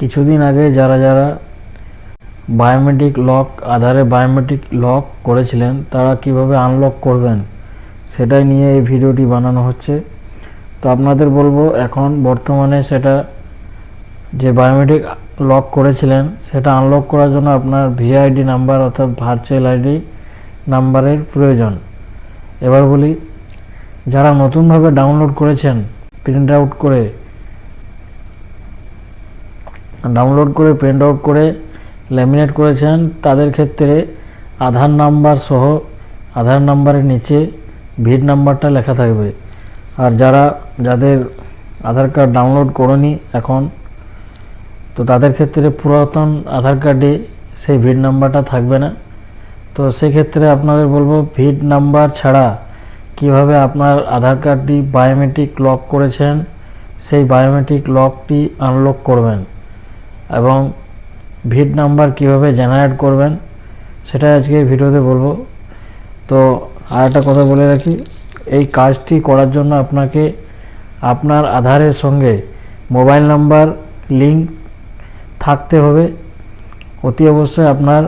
কিছুদিন আগে যারা যারা বায়োমেট্রিক লক আধারে বায়োমেট্রিক লক করেছিলেন, তারা কীভাবে আনলক করবেন, সেটাই নিয়ে এই ভিডিওটি বানানো হচ্ছে। তো আপনাদের বলব, এখন বর্তমানে সেটা যে বায়োমেট্রিক লক করেছিলেন, সেটা আনলক করার জন্য আপনার ভিআইডি নাম্বার অর্থাৎ ভার্চুয়াল আইডি নাম্বারের প্রয়োজন। এবার বলি, যারা নতুনভাবে ডাউনলোড করেছেন প্রিন্ট আউট করে ডাউনলোড করে প্রিন্ট আউট করে ল্যামিনেট করেছেন, তাদের ক্ষেত্রে আধার নাম্বার সহ আধার নাম্বারের নিচে ভিড নাম্বারটা লেখা থাকবে। আর যারা, যাদের আধার কার্ড ডাউনলোড করনি এখন, তো তাদের ক্ষেত্রে পুরাতন আধার কার্ডে সেই ভিড নাম্বারটা থাকবে না। তো সেক্ষেত্রে আপনাদের বলব, ভিড নাম্বার ছাড়া কীভাবে আপনার আধার কার্ডটি বায়োমেট্রিক লক করেছেন, সেই বায়োমেট্রিক লকটি আনলক করবেন। এবং ভিড নাম্বার কীভাবে জেনারেট করবেন সেটা আজকে ভিডিওতে বলব। তো আর একটা কথা বলে রাখি, এই কাজটি করার জন্য আপনাকে আপনার আধারের সঙ্গে মোবাইল নাম্বার লিঙ্ক থাকতে হবে। অতি অবশ্যই আপনার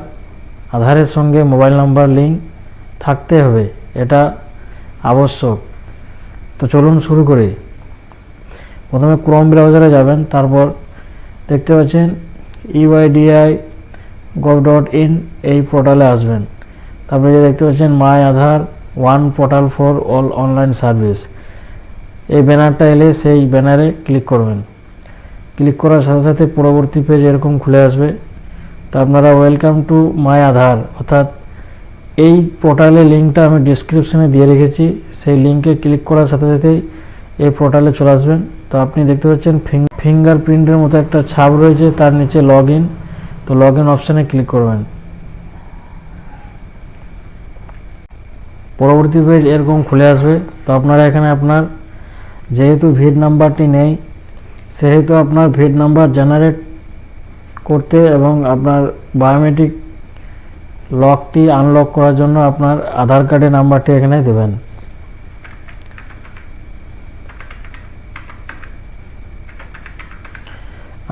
আধারের সঙ্গে মোবাইল নাম্বার লিঙ্ক থাকতে হবে, এটা আবশ্যক। তো চলুন শুরু করি। প্রথমে ক্রোম ব্রাউজারে যাবেন, তারপর দেখতে পাচ্ছেন ইউআইডিআই গভ ডট ইন এই পোর্টালে আসবেন। তারপরে যে দেখতে পাচ্ছেন my Aadhaar one portal for all online service এই ব্যানারটা এলে সেই ব্যানারে ক্লিক করবেন। ক্লিক করার সাথে সাথে পরবর্তী পেজ এরকম খুলে আসবে। তো আপনারা ওয়েলকাম টু মাই আধার অর্থাৎ এই পোর্টালে লিঙ্কটা আমি ডিসক্রিপশনে দিয়ে রেখেছি। সেই লিঙ্কে ক্লিক করার সাথে সাথেই এই পোর্টালে চলে আসবেন। তো আপনি দেখতে পাচ্ছেন ফিঙ্গারপ্রিন্টের মতো একটা ছাপ রয়েছে, তার নিচে লগ তো লগ ইন অপশানে ক্লিক করবেন। পরবর্তী পেজ এরকম খুলে আসবে। তো আপনারা এখানে আপনার যেহেতু ভিড নাম্বারটি নেই, সেহেতু আপনার ভিড নাম্বার জেনারেট করতে এবং আপনার বায়োমেট্রিক লকটি আনলক করার জন্য আপনার আধার কার্ডের নাম্বারটি এখানে দেবেন।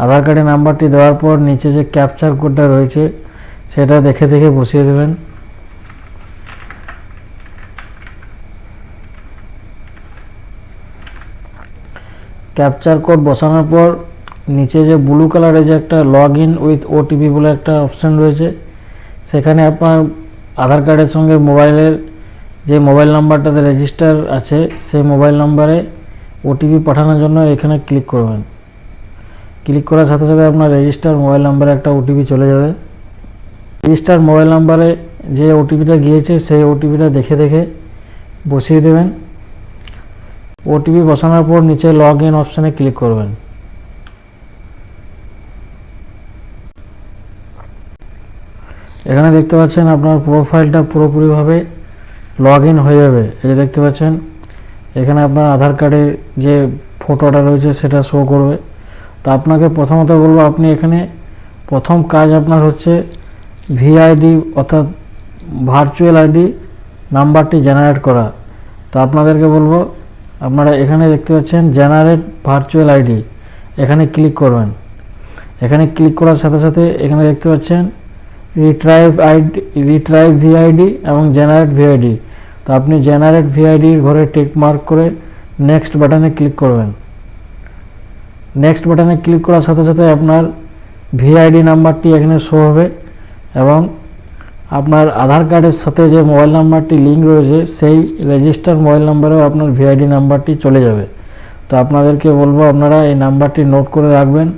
আধার কার্ডের নাম্বারটি দেওয়ার পর নিচে যে ক্যাপচার কোডটা রয়েছে, সেটা দেখে দেখে বসিয়ে দেবেন। ক্যাপচার কোড বসানোর পর নিচে যে ব্লু কালারের যে একটা লগ ইন উইথ ওটিপি বলে একটা অপশান রয়েছে, সেখানে আপনার আধার কার্ডের সঙ্গে মোবাইলের যে মোবাইল নাম্বারটাতে রেজিস্টার আছে, সেই মোবাইল নাম্বারে ওটিপি পাঠানোর জন্য এখানে ক্লিক করবেন। ক্লিক করার সাথে সাথে আপনার রেজিস্টার মোবাইল নাম্বারে একটা ওটিপি চলে যাবে। রেজিস্টার মোবাইল নাম্বারে যে ওটিপিটা গিয়েছে, সেই ওটিপিটা দেখে দেখে বসিয়ে দেবেন। ওটিপি বসানোর পর নিচে লগ ইন অপশানে ক্লিক করবেন। এখানে দেখতে পাচ্ছেন আপনার প্রোফাইলটা পুরোপুরিভাবে লগ ইন হয়ে যাবে। এই যে দেখতে পাচ্ছেন, এখানে আপনার আধার কার্ডের যে ফটোটা রয়েছে, সেটা শো করবে। তো আপনাকে প্রথমত বলব, আপনি এখানে প্রথম কাজ আপনার হচ্ছে ভিআইডি অর্থাৎ ভার্চুয়াল আইডি নাম্বারটি জেনারেট করা। তো আপনাদেরকে বলব, আপনারা এখানে দেখতে পাচ্ছেন জেনারেট ভার্চুয়াল আইডি এখানে ক্লিক করবেন। এখানে ক্লিক করার সাথে সাথে এখানে দেখতে পাচ্ছেন রিট্রাইভ আইডি রিট্রাইভ ভিআইডি এবং জেনারেট ভিআইডি তো আপনি জেনারেট ভিআইডির ঘরে টিক মার্ক করে নেক্সট বাটনে ক্লিক করবেন। নেক্সট বাটনে ক্লিক করার সাথে সাথে আপনার ভিআইডি নাম্বারটি এখানে শো হবে এবং আপনার আধার কার্ডের সাথে যে মোবাইল নাম্বারটি লিঙ্ক রয়েছে, সেই রেজিস্টার মোবাইল নাম্বারেও আপনার ভিআইডি নাম্বারটি চলে যাবে। তো আপনাদেরকে বলব, আপনারা এই নাম্বারটি নোট করে রাখবেন।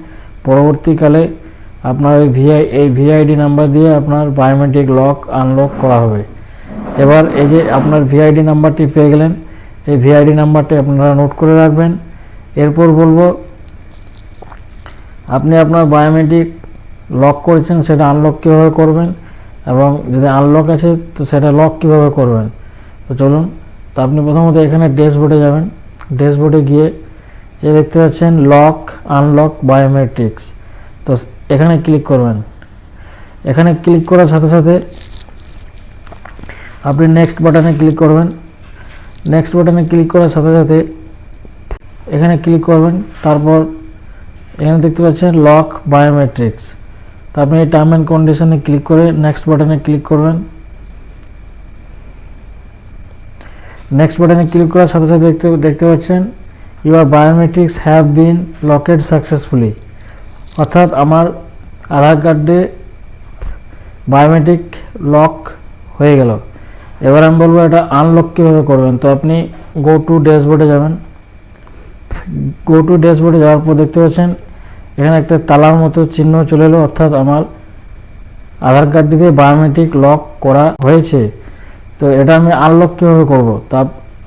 পরবর্তীকালে আপনার এই ভিআই এই ভিআইডি নাম্বার দিয়ে আপনার বায়োমেট্রিক লক আনলক করা হবে। এবার এই যে আপনার ভিআইডি নাম্বারটি পেয়ে গেলেন, এই ভিআইডি নাম্বারটি আপনারা নোট করে রাখবেন। এরপর বলব আপনি আপনার বায়োমেট্রিক লক করেছেন, সেটা আনলক কীভাবে করবেন? এবং যদি আনলক আছে, তো সেটা লক কীভাবে করবেন? তো চলুন, তো আপনি প্রথমত এখানে ড্যাশবোর্ডে যাবেন। ড্যাশবোর্ডে গিয়ে এ দেখতে পাচ্ছেন লক আনলক বায়োমেট্রিক্স তো এখানে ক্লিক করবেন। এখানে ক্লিক করার সাথে সাথে আপনি নেক্সট বাটনে ক্লিক করবেন। নেক্সট বাটনে ক্লিক করার সাথে সাথে এখানে ক্লিক করবেন। তারপর এখানে দেখতে পাচ্ছেন লক বায়োমেট্রিক্স তো আপনি এই টার্ম অ্যান্ড কন্ডিশনে ক্লিক করে নেক্সট বাটনে ক্লিক করবেন। নেক্সট বাটনে ক্লিক করার সাথে সাথে দেখতে দেখতে পাচ্ছেন your biometrics have been locked successfully অর্থাৎ আমার আধার কার্ডে বায়োমেট্রিক লক হয়ে গেল। এবার আমি বলব এটা আনলক কীভাবে করবেন। তো আপনি গো টু ড্যাশবোর্ডে যাবেন। গো টু ড্যাশবোর্ডে যাওয়ার পর দেখতে পাচ্ছেন এখানে একটা তালার মতো চিহ্ন চলে এলো, অর্থাৎ আমার আধার কার্ডটিতে বায়োমেট্রিক লক করা হয়েছে। তো এটা আমি আনলক কীভাবে করব? তা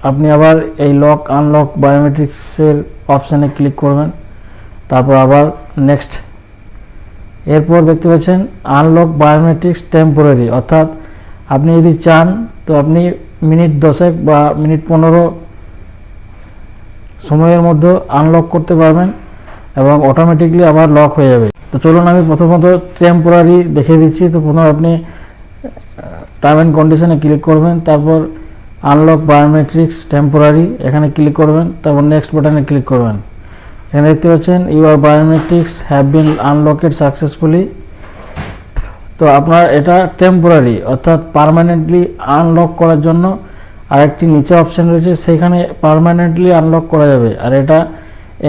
আপনি আবার এই লক আনলক বায়োমেট্রিক্সের অপশানে ক্লিক করবেন। তারপর আবার নেক্সট এরপর দেখতে পাচ্ছেন আনলক বায়োমেট্রিক্স টেম্পোরারি অর্থাৎ আপনি যদি চান, তো আপনি মিনিট দশেক বা মিনিট পনেরো সময়ের মধ্যে আনলক করতে পারবেন। এবং অটোমেটিকলি আবার লক হয়ে যাবে। তো চলুন আমি প্রথমত টেম্পোরারি দেখিয়ে দিচ্ছি। তো প্রথমে আপনি টার্ম অ্যান্ড কন্ডিশনে ক্লিক করবেন, তারপর আনলক বায়োমেট্রিক্স টেম্পোরারি এখানে ক্লিক করবেন, তারপর নেক্সট বাটনে ক্লিক করবেন। এখানে দেখতে পাচ্ছেন your biometrics have been unlocked successfully তো আপনার এটা টেম্পোরারি অর্থাৎ পার্মানেন্টলি আনলক করার জন্য আরেকটি নিচে অপশন রয়েছে, সেখানে পার্মানেন্টলি আনলক করা যাবে। আর এটা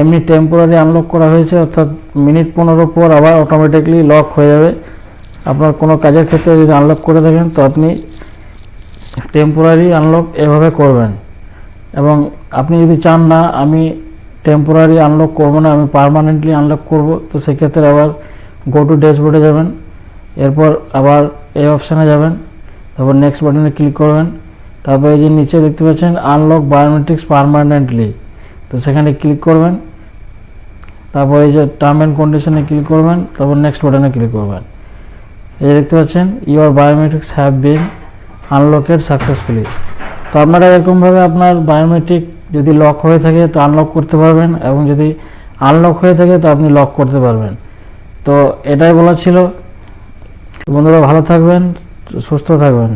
এমনি টেম্পোরারি আনলক করা হয়েছে, অর্থাৎ মিনিট পনেরো পর আবার অটোমেটিকলি লক হয়ে যাবে। আপনার কোনো কাজের ক্ষেত্রে যদি আনলক করে থাকেন, তো আপনি টেম্পোরারি আনলক এভাবে করবেন। এবং আপনি যদি চান না, আমি টেম্পোরারি আনলক করব না, আমি পারমানেন্টলি আনলক করব, তো সেক্ষেত্রে আবার গো টু ড্যাশবোর্ডে যাবেন। এরপর আবার এই অপশানে যাবেন। তারপর নেক্সট বাটনে ক্লিক করবেন। তারপর এই যে নিচে দেখতে পাচ্ছেন আনলক বায়োমেট্রিক্স পার্মানেন্টলি তো সেখানে ক্লিক করবেন। তারপর এই যে টার্ম অ্যান্ড কন্ডিশনে ক্লিক করবেন, তারপর নেক্সট বাটনে ক্লিক করবেন। এই দেখতে পাচ্ছেন your biometrics have been unlocked successfully তো আপনারা এরকমভাবে আপনার বায়োমেট্রিক যদি লক হয়ে থাকে, তো আনলক করতে পারবেন এবং যদি আনলক হয়ে থাকে, তো আপনি লক করতে পারবেন। তো এটাই বলা ছিল। বন্ধুরা ভালো থাকবেন, সুস্থ থাকবেন।